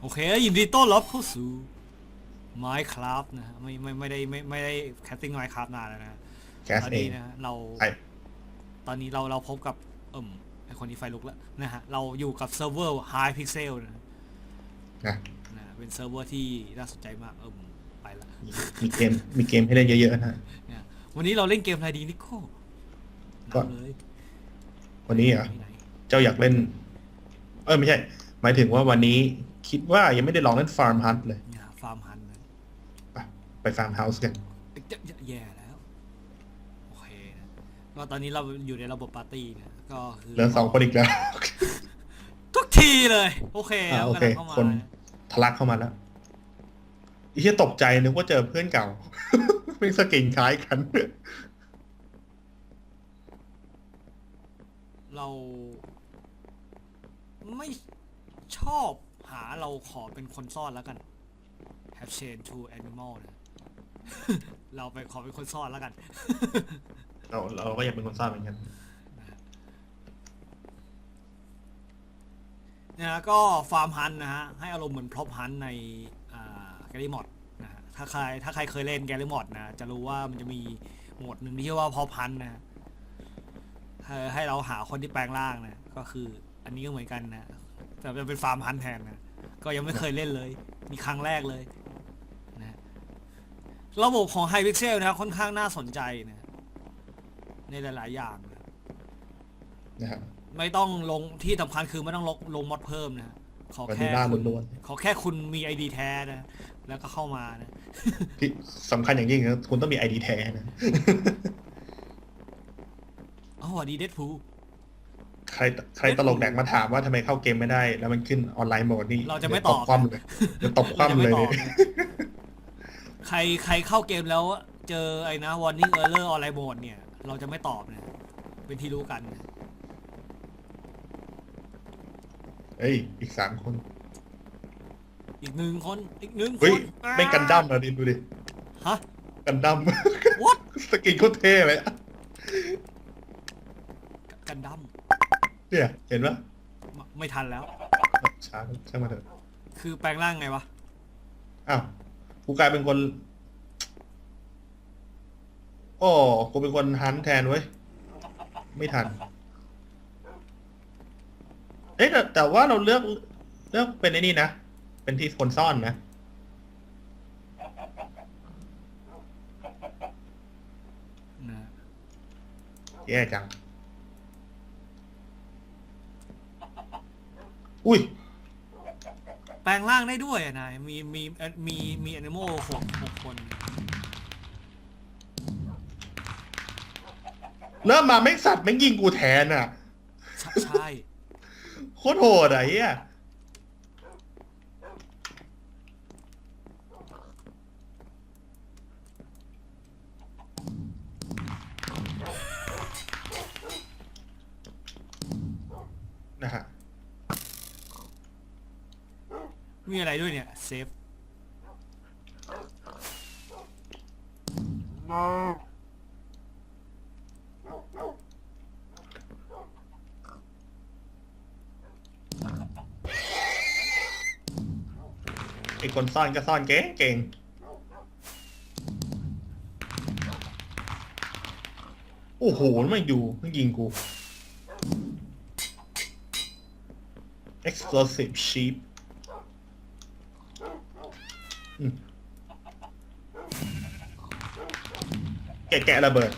โอเคยินดีต้อนรับเข้าสู่ Minecraft นะฮะไม่ไม่ไม่ได้ไม่ไม่ได้แคสติ้ง Minecraft นานแล้วนะแคสตอนเอนี้งนะฮะเราไอตอนนี้เราเราพบกับเอิ่มไอคนที่ไฟลุกแล้วนะฮะเราอยู่กับเซิร์ฟเวอร์ High Pixel นะนะนะ เป็นเซิร์ฟเวอร์ที่น่าสนใจมากเอิ่มไปละมีเกมมีเกมให้เล่นเยอะๆนะนะวันนี้เราเล่นเกมอะไรดีนิโก้ก็นำเลยวันนี้เหรอะที่ไหนเจ้าอยากเล่น เออไม่ใช่ หมายถึงว่าวันนี้คิดว่ายังไม่ได้ลองเล่นฟาร์มฮันเลยเนี่ยฟาร์มฮันนะไปไปฟาร์มเฮาส์กันเอ๊ะแย่แย่แล้ว โอเคนะก็ตอนนี้เราอยู่ในระบบปาร์ตี้นะก็คือเหลือสองคนอีกแล้ว ทุกทีเลย โอเคอ่าโอเคกำลังเข้ามาคน ทะลักเข้ามาแล้วอีเชี่ยตกใจนึกว่าเจอเพื่อนเก่าเป็นสกินคล้ายกัน เรา ไม่ชอบหาเราขอเป็นคนซ่อนแล้วกัน have changed to animal นะ เราไปขอเป็นคนซ่อนแล้วกัน เราเราก็ยังเป็นคนซ่อนเหมือนกัน นะฮะก็ฟาร์มฮันนะฮะให้อารมณ์เหมือนพร็อพฮันในแกลิมอดนะฮะถ้าใครถ้าใครเคยเล่นแกลิมอดนะจะรู้ว่ามันจะมีโหมดหนึ่งที่ชื่อว่าพร็อพฮันนะให้ให้เราหาคนที่แปลงร่างนะก็คืออันนี้ก็เหมือนกันนะแต่จะเป็นฟาร์มฮันแทนนะก็ยังไม่เคยเล่นเลยมีครั้งแรกเลยนะระบบของ Hypixel นะค่อนข้างน่าสนใจนะในหลาย ๆ อย่างนะครับ ไม่ต้องลงที่สำคัญคือไม่ต้องลงลงมอดเพิ่มนะขอวันแค่นี้ล่าคุณล้วน ขอแค่คุณมีไอดีแท้นะ แล้วก็เข้ามานะๆที่สำคัญอย่างยิ่งนะคุณต้องมีไอดีแท้นะ อ๋อสวัสดีเดดพูใครใครตลกแดกมาถามว่าทำไมเข้าเกมไม่ได้ แล้วมันขึ้นออนไลน์โหมดนี่เราจะไม่ดี๋ยวตอบคว่ำเลยจะตบคเราจะว่ำเลไม่ยตอบนะใครใครเข้าเกมแล้วเจอไอ้นะ warning error ออนไลน์โหมดเนี่ย เราจะไม่ตอบนะ เป็นที่รู้กันนะ เฮ้ย อีกสามคน อีกหนึ่งคนอีกหนึ่งคเฮ้ย นไม่กันดั้มเหรอดิดูดิ ฮะ กันดั้ม what สกินโคตรเท่เลยอะกันดั้มเนี่ย เห็นปะไม่ไม่ทันแล้ว ช้าช่างมาเถอะ คือแปลงร่างไงวะ อ้าวกูกลายเป็นคน โอ้กูเป็นคนฮันต์แทนเว้ย ไม่ทัน เอ๊ะแต่แต่ว่าเราเลือกเลือกเป็นไอ้นี่นะ เป็นที่คนซ่อนนะ นะแย่จัง อุ้ย แปลงร่างได้ด้วยอะนายมีมีเอ่อมีมีแอนิโมหกหกคน เริ่มมาแม่งสัตว์แม่งยิงกูแทนอะ ใช่ใช่ โคตรโหดอะเฮียนะฮะมีอะไรด้วยเนี่ย เซฟ ไอคนซ่อนก็ซ่อนเก่งเก่งโอ้โหไมันอยู่มันยิงกู explosive sheep แกะแกะระเบิด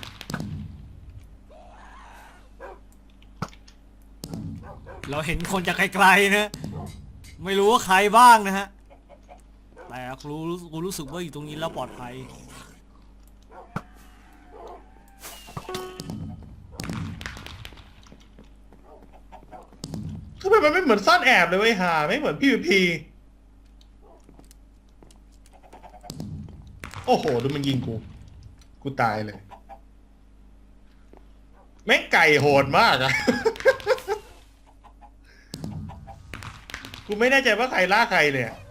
เราเห็นคนจากไกลๆนะ ไม่รู้ว่าใครบ้างนะฮะ แต่กูรู้กูรู้สึกว่าอยู่ตรงนี้แล้วปลอดภัย ทำไมมันไม่เหมือนซ่อนแอบเลยเว้ยหาไม่เหมือน PVP โอ้โห ดูมันยิงกู กูตายเลย แม่งไก่โหดมากอะ กูไม่แน่ใจว่าใครล่าใครเลยอะ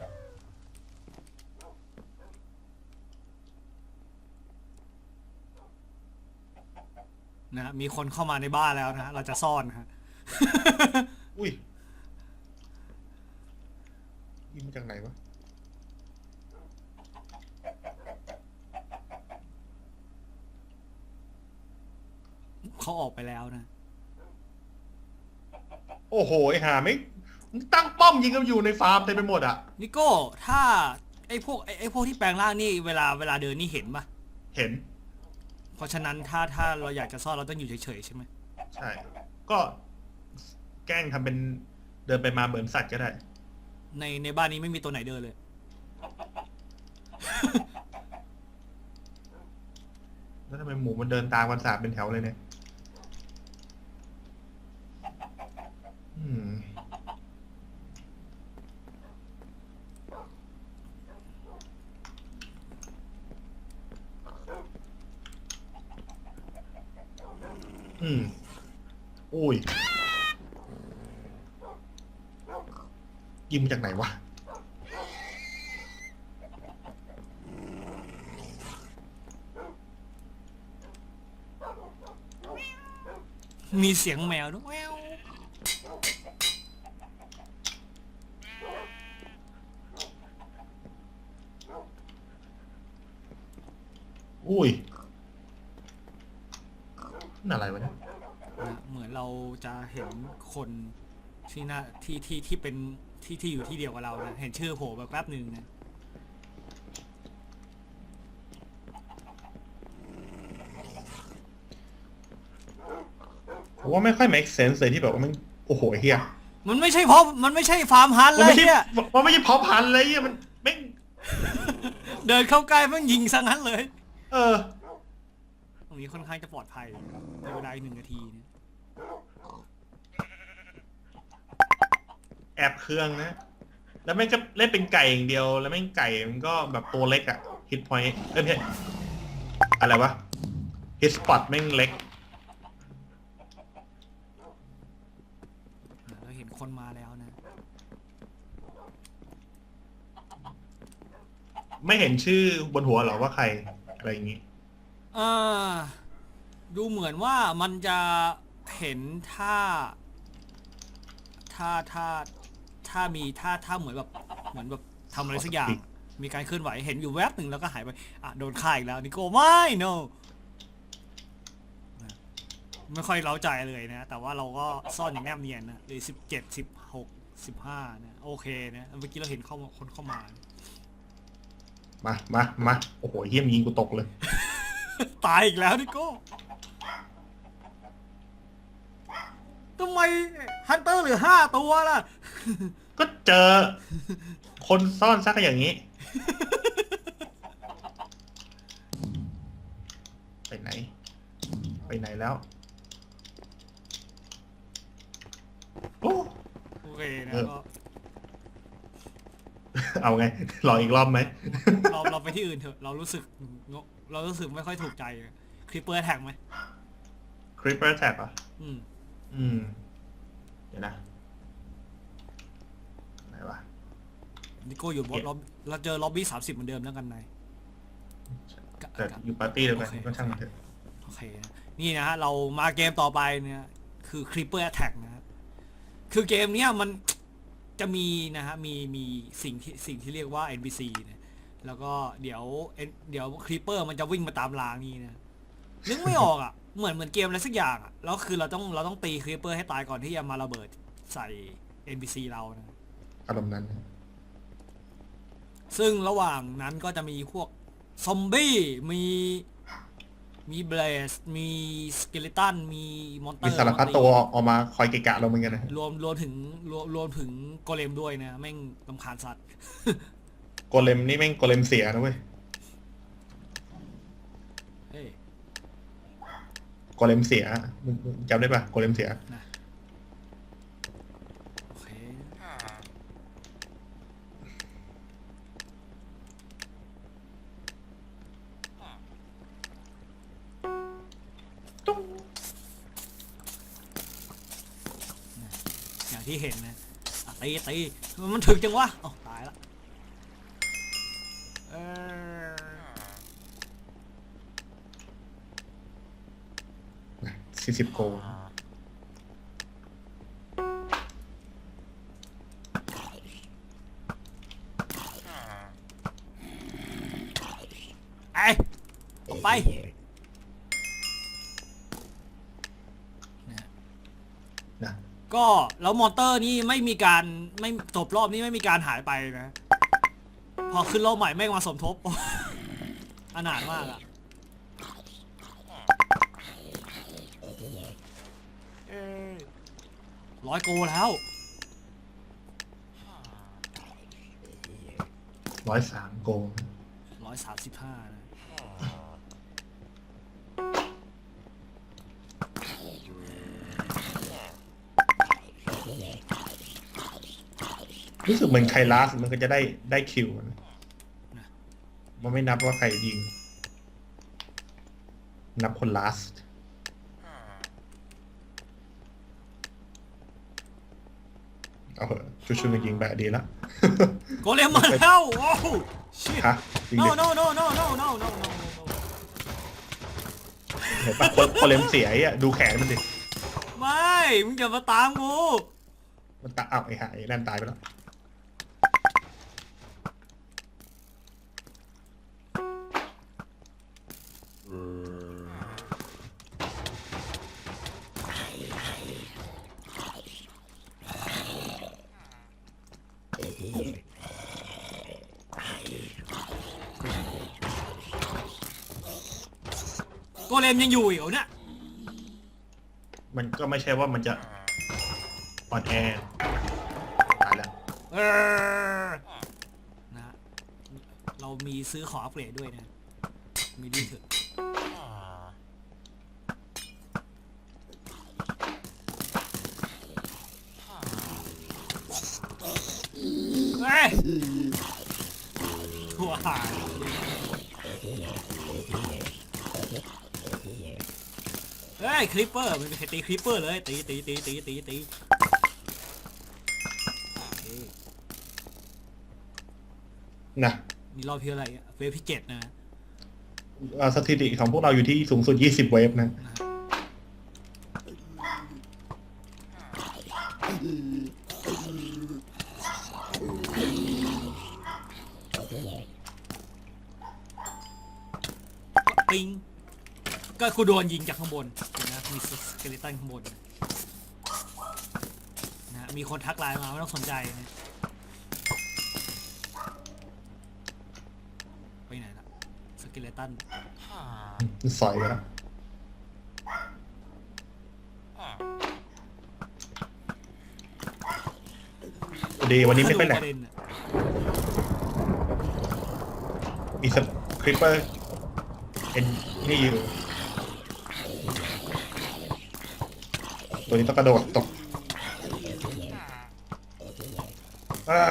ะฮะมีคนเข้ามาในบ้านแล้วนะฮะเราจะซ่อนนะฮะ อุ้ยยิงมาจากไหนวะ เขาออกไปแล้วนะ โอ้โห ไอ้ห่าไม่มึงตั้งป้อมยิงกันอยู่ในฟาร์มเต็มไปหมดอะ นิโก้ ถ้าไอ้พวกไอ้ไอ้พวกที่แปลงร่างนี่เวลาเวลาเดินนี่เห็นปะเห็นเพ ราะฉะนั้นถ้าถ้าเราอยากจะซ่อนเราต้องอยู่เฉยๆใช่ไหมใช่ ก็แกล้งทำเป็นเดินไปมาเหมือนสัตว์ก็ได้ ในในบ้านนี้ไม่มีตัวไหนเดินเลย แล้วทำไมหมูมันเดินตามกันสาบเป็นแถวเลยเนี่ยอืม อืมอุ้ยยิงมาจากไหนวะมีเสียงแมวด้วยแววอุ้ยนั่นอะไรวะเนี่ย นะเหมือนเราจะเห็น คนที่หน้าที่ที่ที่เป็นที่ที่อยู่ที่เดียวกับเรานะเห็นชื่อโผล่แบบแป๊บหนึ่งนะผมว่าไม่ค่อย make sense เลยที่แบบว่ามันโอ้โหเฮียมันไม่ใช่เพราะมันไม่ใช่ฟาร์มฮันต์มันเลไม่ยใช่เนี่ยมันไม่ใช่พอพันธุ์เลยเฮียมันไม่เดินเข้าใกล้มันยิงซะงั้นเลย เออ ตรงนี้ค่อนข้างจะปลอดภัยในเวลาอีกหนึ่งนาทีเนี่ย แอบเครื่องนะ แล้วแม่งก็เล่นเป็นไก่อย่างเดียว แล้วแม่งไก่มันก็แบบตัวเล็กอะฮิตพอยต์เอ้ยไม่ใช่อะไรวะฮิตสปอตแม่งเล็ก เราเห็นคนมาแล้วนะไม่เห็นชื่อบนหัวเหรอว่าใครอะไรอย่างงี้ เอ่อดูเหมือนว่ามันจะเห็นถ้าถ้าถ้า ถ้ามีถ้าถ้าเหมือนแบบเหมือนแบบทำอะไรสักอย่าง มีการเคลื่อนไหวเห็นอยู่แวบหนึ่งแล้วก็หายไปอะโดนฆ่าอีกแล้วนิโก้ไม่ no นะไม่ค่อยเล้าใจเลยนะ แต่ว่าเราก็ซ่อนอย่างแนบเนียนนะเลยสิบเจ็ดสิบหกสิบห้านะโอเคนะเมื่อกี้เราเห็นเข้ามาคนเข้ามา มามามาโอ้โหเฮียมนยิงกูตกเลย ตายอีกแล้วนิโก้ทำไมฮันเตอร์เหลือห้าตัวล่ะ ก็เจอ คนซ่อนซักอย่างนี้ ไปไหน ไปไหนแล้ว โอ้ โอเคนะเออ ก็เอาไงรออีกรอบไหม เราเราไปที่อื่นเถอะ เรารู้สึกงงเรารู้สึกไม่ค่อยถูกใจคลิปเปอร์แท็กไหม Creeper Tag อะ อืม อืม เดี๋ยวนะ ไหนวะ นิโก้อยู่บนล็อบเราเจอล็อบบี้สามสิบเหมือนเดิมแล้วกันนายกะแต่กะอยู่ปาร์ตี้เดียวกันโอเคก็ช่างมันเถอะโอเคนะนี่นะฮะเรามาเกมต่อไปเนี่ยคือ Creeper Attack นะครับคือเกมเนี้ยมันจะมีนะฮะมีมีสิ่งที่สิ่งที่เรียกว่า NPC นะแล้วก็เดี๋ยว N- เดี๋ยว Creeper มันจะวิ่งมาตามรางนี่นะนึกไม่ออกอะเหมือนเหมือนเกมอะไรสักอย่างอะแล้วคือเราต้องเราต้องตี Creeper ให้ตายก่อนที่จะมาระเบิดใส่ NPC เรานะอารมณ์นั้น ซึ่งระหว่างนั้นก็จะมีพวกซอมบี้มีมีเบลสมีสเกเลตันมีมอนเตอมีร์สารพัดตัวออกมาคอยเกะกะเราเหมือนกันนะรวมรวมถึงรวมรวมถึงโกเลมด้วยนะแม่งลำคาญสัตว์ โกเลมนี่แม่งโกเลมเสียนะเว้ยเฮ้ย โกเลมเสียมึงมึงจำได้ปะโกเลมเสียโอ มันถึกจังวะอ๋อตายละเออสี่สิบโกลไอ้ออกไปนะ นะ ก็แล้วมอเตอร์นี่ไม่มีการไม่จบรอบนี้ไม่มีการหายไปนะ พอขึ้นรอบใหม่ไม่งมาสมทบ อนาถมากอะเอ้ยร้อยโกแล้วร้อยสามโกลร้อยสามสิบห้านะ รู้สึกเหมือนใครลาสมันก็จะได้ได้คิวมันไม่นับว่าใครยิง นับคนลาสเอาเถอะชุดชุดยิงแบบดีละโกเลมมาแล้วโอ้ชิฮะจริง no ดิ no no no no no no no เห็นปะคนคนเลมเสียไอะดูแขนมันดิ ไม่ มึงอย่ามาตามกูมันตาอ้าวไอ้ห่าไอ้นั่นตายไปแล้ว โกเลมยังอยู่อีกเหรอเนี่ยมันก็ไม่ใช่ว่ามันจะอ่อนแอตายแล้วเออนะฮะเรามีซื้อของอัปเกรดด้วยนะ มีดีเถอะเฮ้ยหัวหาย เฮ้ยคลิปเปอร์มันเป็นใครตีคลิปเปอร์เลยตีตีตีตีตีตีเอ้ยนะนี่รอบที่อะไรอะเวฟที่เจ็ดนะอ่าสถิติของพวกเราอยู่ที่สูงสุด 20 เวฟนะนะฮะปิง ก็กูโดนยิงจากข้างบนเห็นนะ มีสเกเลตันข้างบนนะฮะมีคนทักไลน์มาไม่ต้องสนใจนะไปไหนละสเกเลตันสอยไปแล้วดีวันนี้ไม่ค่อยแหลกประเด็นอะมีสคริปเปอร์เอ็นนี่อยู่ ตัวนี้ต้องกระโดดตกอ่า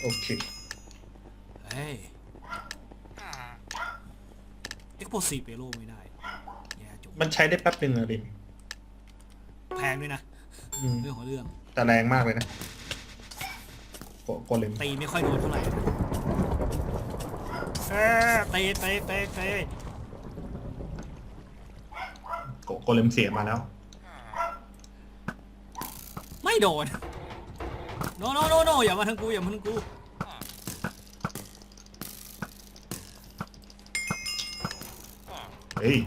โอเค เฮ้ยเอ็กโพซีเปโลไม่ได้แย่จบมันใช้ได้แป๊บหนึ่งอะดินแพงด้วยนะ อืมเรื่องของเรื่อง แต่แรงมากเลยนะโกโกเลมตีไม่ค่อยโดนเท่าไหร่นะเออตีตีตีตี โกโกเลมเสียมาแล้ว ไม่โดน โนโนโนโนอย่ามาทางกูอย่ามาทางกู เฮ้ย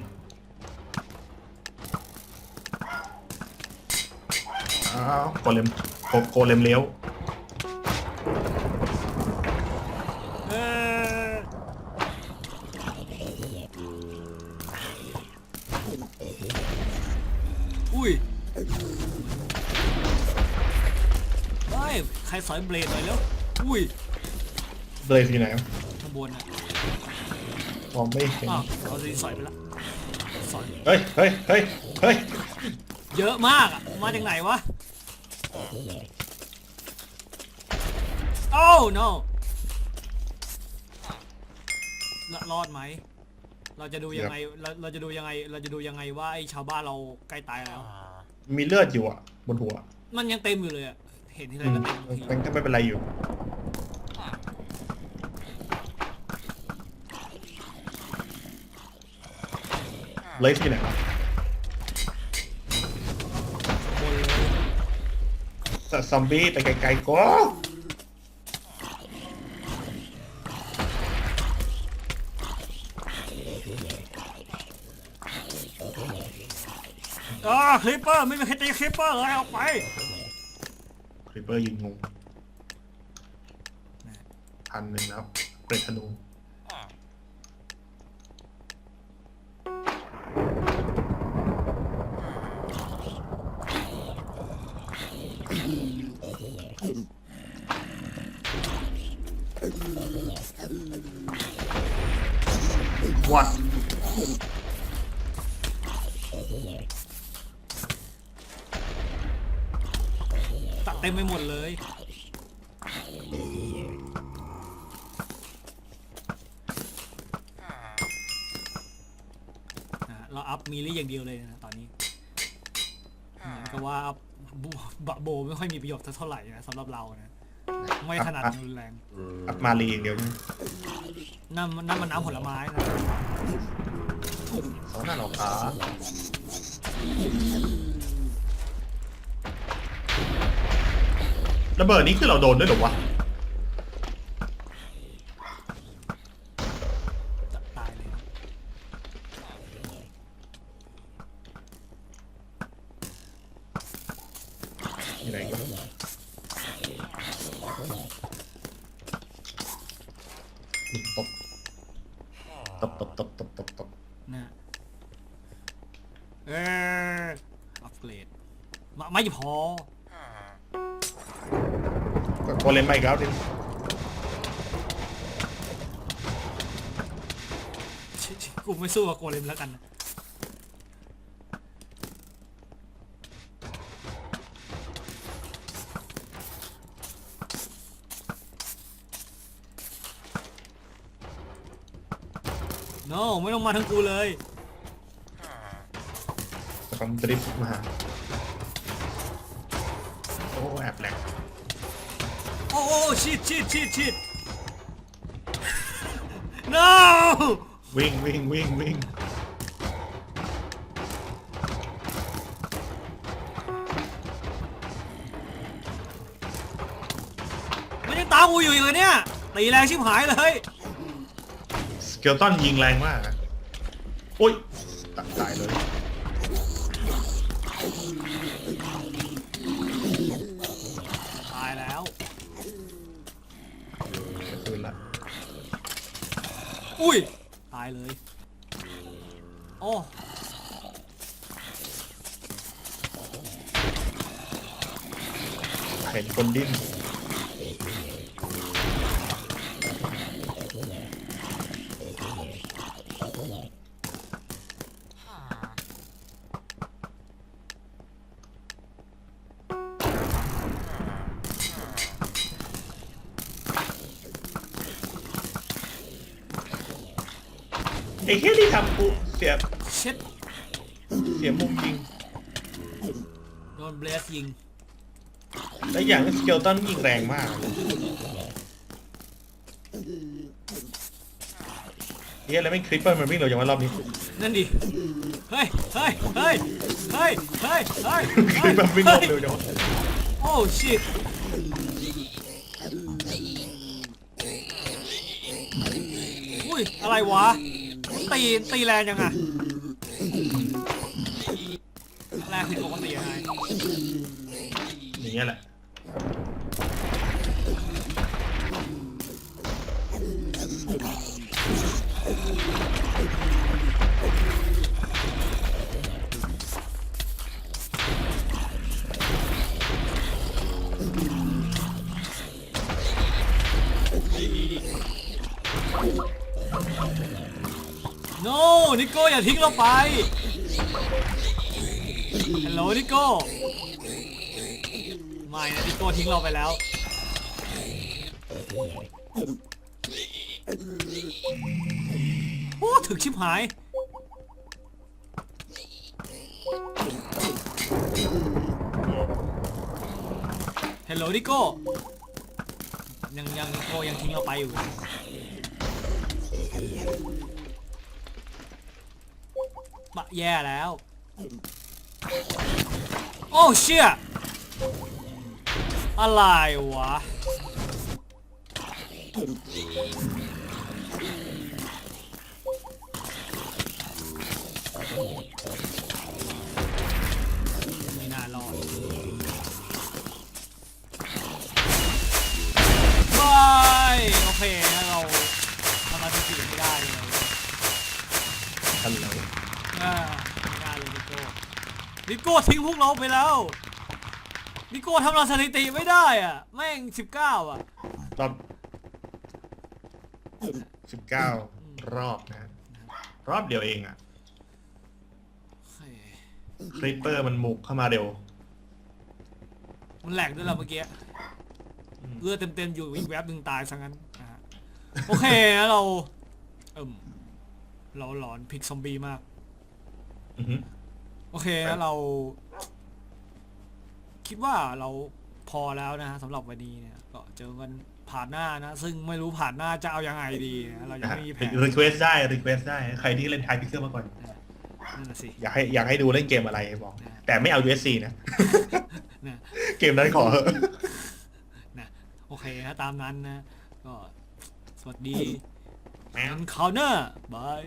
อ้าวโกเลมโกโกเลมเลี้ยว เออ รสอยเบลดหน่อยแล้ว อุ้ยเบลที่ไหนวะข้างบนอะมองไม่เห็นอ้าวเอาสิสอยไปละสอยเฮ้ยเฮ้ยเฮ้ยเฮ้ยเยอะมากอะมาจากไหนวะโอ้ no รรอดไหม เราจะดูยังไงเราเราจะดูยังไง เราจะดูยังไงว่าไอ้ชาวบ้านเราใกล้ตายแล้ว มีเลือดอยู่อะ บนหัว มันยังเต็มอยู่เลยอะ เห็นที่ไรอืมก็เต็มทุกทีมันก็ไม่เป็นไรอยู่ เลยที่ไหนวะบนเลยแต่ซอมบี้ไปไกลๆก็อ่าคลิปเปอร์ไม่มีใครตีคลิปเปอร์เลยออกไป คริปเปอร์ยิงงูพันหนึ่งแล้วเกรดธนู ตัดเต็มไปหมดเลยนะเราอัพมีลี่อย่างเดียวเลยนะตอนนี้เหมือนกับว่าบูบะโบไม่ค่อยมีประโยชน์เท่าไหร่นะสำหรับเรานะไม่ถนัดรุนแรง อัพมารีอย่างเดียวใช่ไหมนั่นมันนั่นมันน้ำผลไม้นะเขาหน้าเราขา ระเบิดนี้คือเราโดนด้วยเหรอวะจะตายเลยนะอยู่ไหนก็ตบตบตบตบตบตบตบนะเอออัปเกรดมาไม่พอก็ โคเลนไปอีกแล้วดิชิชิกูไม่สู้กับโกเลมแล้วกันนะโนไม่ต้องมาทั้งกูเลยสปัมดริฟต์มา โอ้แอบแหลก โอ้โอ้ชิดชิดชิดชิด no วิ่งวิ่งวิ่งวิ่งไม่ได้ตามกูอยู่อีกเลยเนี่ยตีแรงชิบหายเลยสเกลตันยิงแรงมากอะโอ้ยตัดตายเลย ตายแล้ว จะคืนละ อุ้ย ตายเลย โอ้ เห็นคนดิ้น ไอ้แค่ที่ทำกูเสียเช็ดเสียมุมยิง โดนเบลสยิง และอย่างสเกลตันยิงแรงมากเฮียแล้วไม่คลิปเปอร์มันวิ่งเร็วอย่างว่ารอบนี้นั่นดิ เฮ้ย เฮ้ย เฮ้ย เฮ้ย เฮ้ย เฮ้ยคลิปเปอร์วิ่งเฮ้ยเร็วจังวะโอ้ชิตอุ้ย อะไรวะ ตี ตีแรงยังอะแรงผิดปกติยังไงอย่างเงี้ยแหละ โนนิโก้อย่าทิ้งเราไปฮัลโหลนิโก้ไม่นะนิโก้ทิ้งเราไปแล้วโอ้ถึกชิบหายฮัลโหลนิโก้ยังยังนิโก้ยังทิ้งเราไปอยู่ ปะแย่แล้ว โอ้เชี่ยอะไรวะ เราไปแล้วนิโก้ทำเราสถิติไม่ได้อะ แม่งสิบเก้าอะ รอบสิบเก้ารอบนะ รอบเดียวเองอะโอเคคริปเปอร์มันมุกเข้ามาเร็ว มันแหลกด้วยเหราเมื่อกี้อืมเลือดเต็มๆอยู่อีกแวบหนึ่งตายซะงั้นนะฮะโอเคนะเรา เอิ่มเราหลอนพิกซอมบี้มาก อือฮึโอเคนะเรา คิดว่าเราพอแล้วนะฮะสำหรับวันนี้เนี่ยก็เจอกันผ่านหน้านะ ซึ่งไม่รู้ผ่านหน้าจะเอายังไงดีนะเรายังไม่มีแผนรีเควสได้รีเควสได้ ใครที่เล่นไทยพิกเซลมาก่อน นั่นน่ะสิอยากให้อยากให้ดูเล่นเกมอะไรบอกนะแต่ไม่เอา USC นะ นะเกมนั้นขอเถอะนะโอเคนะตามนั้นนะ ก็สวัสดีแม่แอนคาวเนอร์บาย